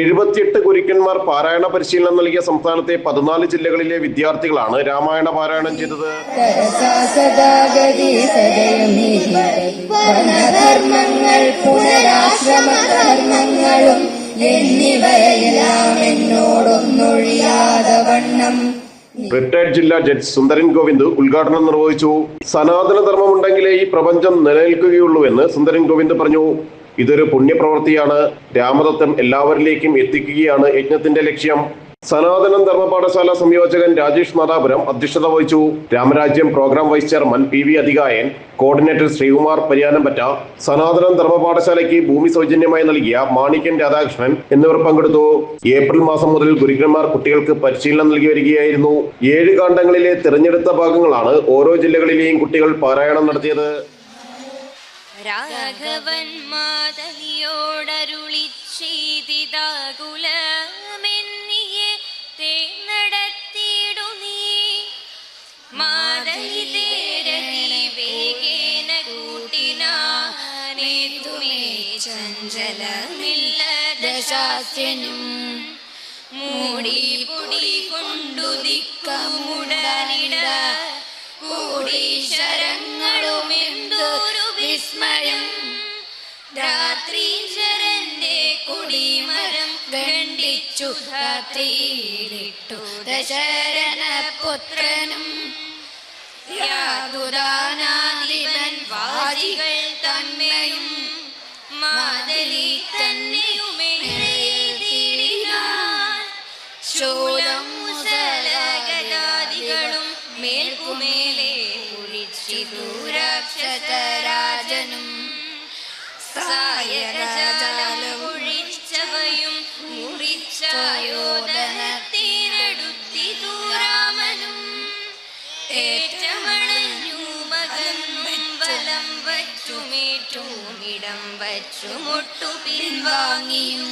എഴുപത്തിയെട്ട് ഗുരുക്കന്മാർ പാരായണ പരിശീലനം നൽകിയ സംസ്ഥാനത്തെ പതിനാല് ജില്ലകളിലെ വിദ്യാർത്ഥികളാണ് രാമായണ പാരായണം ചെയ്തത്. റിട്ടയർഡ് ജില്ലാ ജഡ്ജ് സുന്ദരൻ ഗോവിന്ദ് ഉദ്ഘാടനം നിർവഹിച്ചു. സനാതന ധർമ്മമുണ്ടെങ്കിലേ ഈ പ്രപഞ്ചം നിലനിൽക്കുകയുള്ളൂ എന്ന് സുന്ദരൻ ഗോവിന്ദ് പറഞ്ഞു. ഇതൊരു പുണ്യപ്രവൃത്തിയാണ്. രാമതത്വം എല്ലാവരിലേക്കും എത്തിക്കുകയാണ് യജ്ഞത്തിന്റെ ലക്ഷ്യം. സനാതനം ധർമ്മപാഠശാല സംയോജകൻ രാജേഷ് നാദാപുരം അധ്യക്ഷത വഹിച്ചു. Ramarajyam programme vice chairman P V Adhikayan coordinator Sreekumar Pariyanampatta സനാതനം ധർമ്മപാഠശാലയ്ക്ക് ഭൂമി സൗജന്യമായി നൽകിയ മാണിക്യൻ രാധാകൃഷ്ണൻ എന്നിവർ പങ്കെടുത്തു. ഏപ്രിൽ മാസം മുതൽ ഗുരുക്കന്മാർ കുട്ടികൾക്ക് പരിശീലനം നൽകി വരികയായിരുന്നു. ഏഴ് കാണ്ഡങ്ങളിലെ തിരഞ്ഞെടുത്ത ഭാഗങ്ങളാണ് ഓരോ ജില്ലകളിലെയും കുട്ടികൾ പാരായണം നടത്തിയത്. രാഘവൻ മാതലിയോടരുളി നീ. ചഞ്ചലമില്ല ദശാസ്യനും മൂടി പൊടി കൊണ്ടു ദിക്കമുടനിട കൂടി ശരങ്ങളും എന്തൊരു വിസ്മയം രാത്രി ശരന്റെ കൊടിമരം ഖണ്ഡിച്ചു. രാത്രിയിലിട്ടു ദശരന പുത്രനും. യാതുദാനാദിവൻ ഇടം വച്ചു മുട്ടു പിൻവാങ്ങിയും.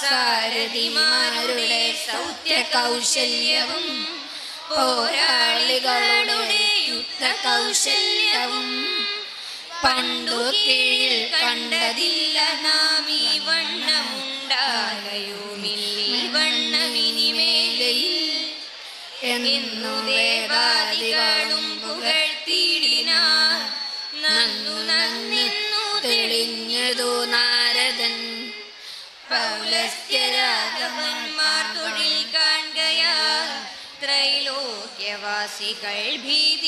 സാരഥിമാരുടെ സൗത്യ കൗശല്യവും പോരാളികളുടെ യുദ്ധ കൗശല്യവും പണ്ടു കീഴിൽ കണ്ടതില്ല നാം सी गई भी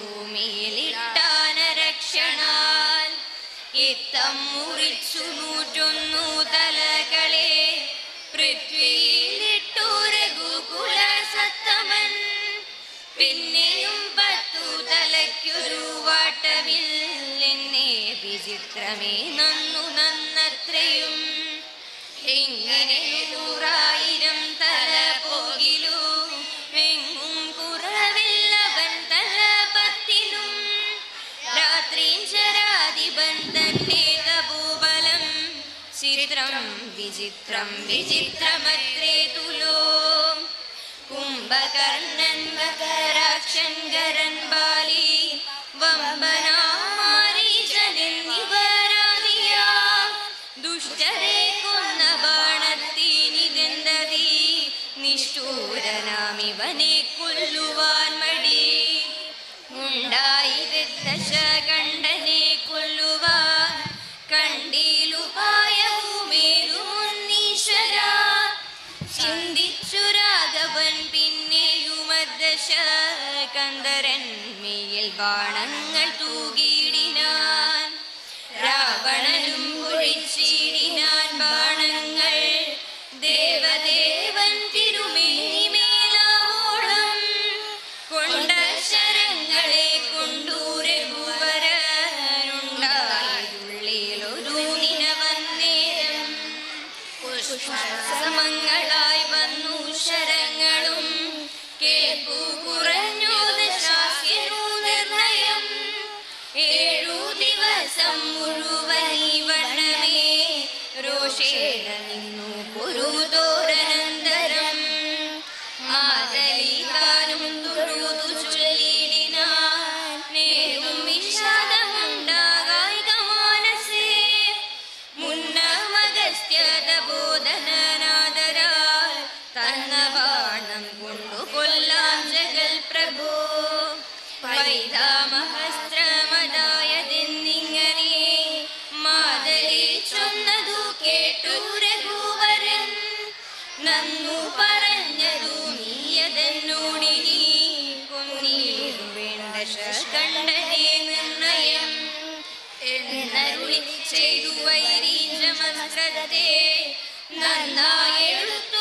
ഭൂമിയിലിട്ടാന രക്ഷണാൽ. ഇത്തം മുറിച്ചു നൂറ്റൊന്നു തലകളെ. പൃഥ്വിയിലിട്ടു രഘുകുല സത്തമൻ. പിന്നെയും പത്തു തലയ്ക്കൊരു വാട്ടമില്ലെന്നേ വിചിത്രമേ визит മേൽ ബാണങ്ങൾ തൂകി ദശ കണ്ടനേ നിർണയം എന്നരുളി ചെയ്തു വൈരീശ മന്ത്രത്തെ നന്നായെടുത്തു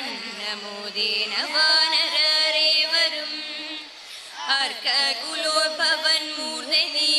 അന്നമോദീന വാനരരെ വരും ആർക്കുലോഭവൻ മൂർധനീ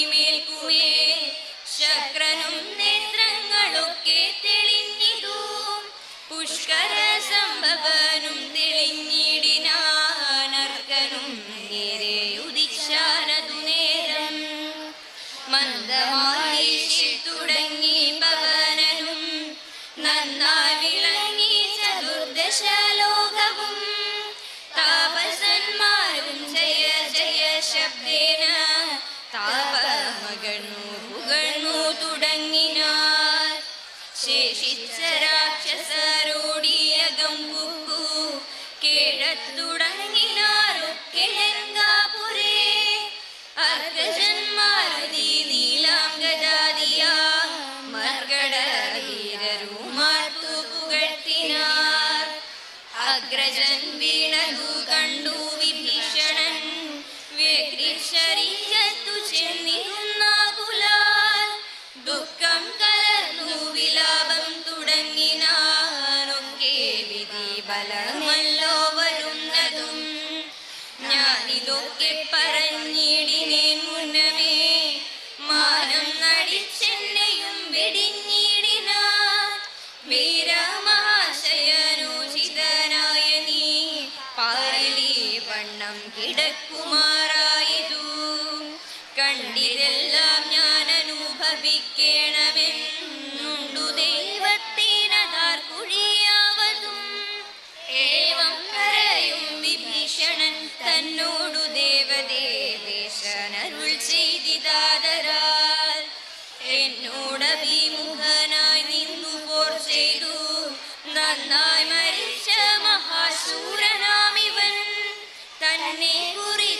ബലമല്ലോ വരുന്നതും ഞാനിതൊക്കെ പറഞ്ഞു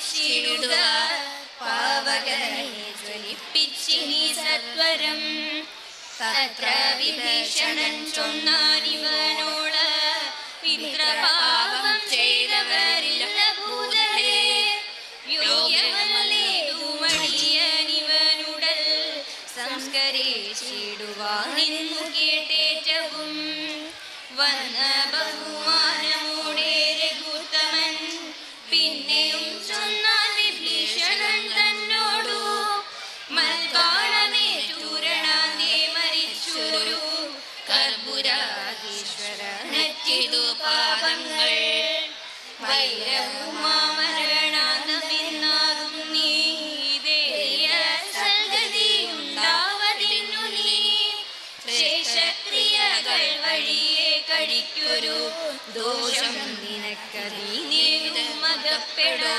സംസ്കരിച്ചിടുക പാവകനെ ജ്വലിപ്പിച്ചിനി സത്വരം. തത്ര വിഭീഷണൻ ചൊന്നാനിവനോട് ഇത്രപാപം ചെയ്തവരില്ല ഭൂതലേ കേട്ടേറ്റവും വന്ന ബഹുമാനമോടെ ദോഷം നിനക്കതീനേതും മകപ്പെടാ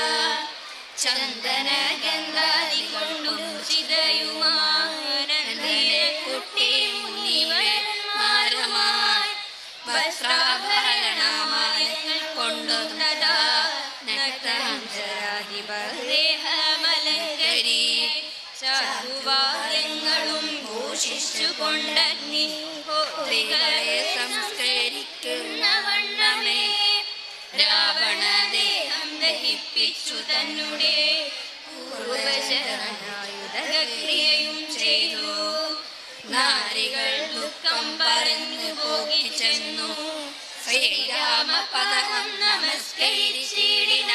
ചന്ദന ഗംഗാതി കൊണ്ടും ചിതയുമാനന്ദിയെ കുട്ടി മുനിവരന്മാരുമായി വസ്ത്രാഭരണമാലങ്ങൾ കൊണ്ടുവന്നതാ നക്തഞ്ചരാധിപദേഹമലങ്കരി ചാതുവാദ്യങ്ങളും ഘോഷിച്ചുകൊണ്ടഗ്നി ഹോത്രികളെ സംസ്കരിക്കുന്ന ദഹിപ്പിച്ചു തന്നെ പൂർവശനായുധക്രിയയും ചെയ്തു. നാരികൾ ദുഃഖം പറഞ്ഞു പോകി ചെന്നു. ശ്രീരാമപദം നമസ്കരിച്ചിടിന.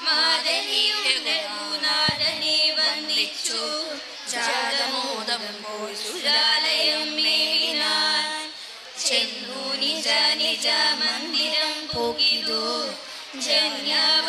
മാതരിയുടെ ഗുരുനാഥനെ വന്ദിച്ചു. ജാതമോദം പോയി സുജാലയം മേവിനാൻ ചെന്നു നിജ നിജ മന്ദിരം പോകിതു. ജന്യവ